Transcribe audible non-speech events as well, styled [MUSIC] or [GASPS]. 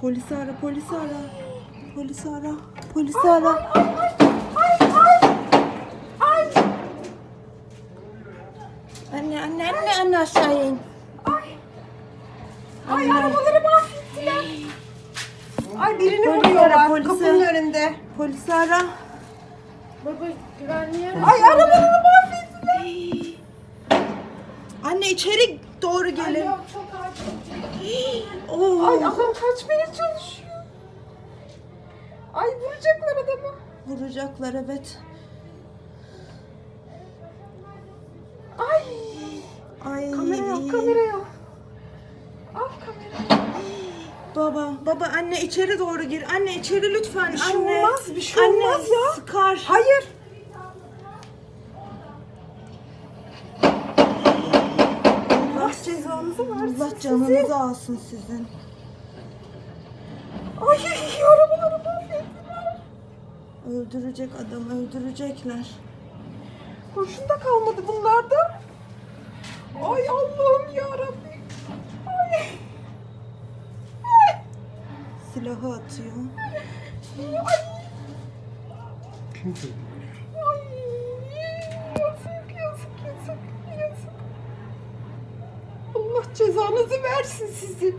Polisi ara, polisi ara. Polisi ara, polisi ara. Anne, anne, anne, anne aşağıya in. Ay arabaları mahvettiler. Ay birini Polisi ara, vuruyorlar polisi. kapının önünde. Polisi ara. Baba güvenliğe Ay arabaları mahvettiler. İçeri doğru gelin. Yok çok acil. [GASPS] Oo. Ay adam kaçmaya çalışıyor. Ay vuracaklar adamı. Vuracaklar evet. Ay Ay. kamera yok kamera yok. Al kamera. Baba, baba anne içeri doğru gir. Anne içeri lütfen. Bir şey anne. olmaz, bir şey anne, olmaz ya. Sıkar. Hayır. Allah cezanızı Allah canınızı alsın sizin. Ay arabaları mahvettiler. Öldürecek adam, öldürecekler. Kurşun da kalmadı bunlarda. Ay Allah'ım ya Rabbim. Ay. Silahı atıyor. Ay. Allah cezanızı versin sizi.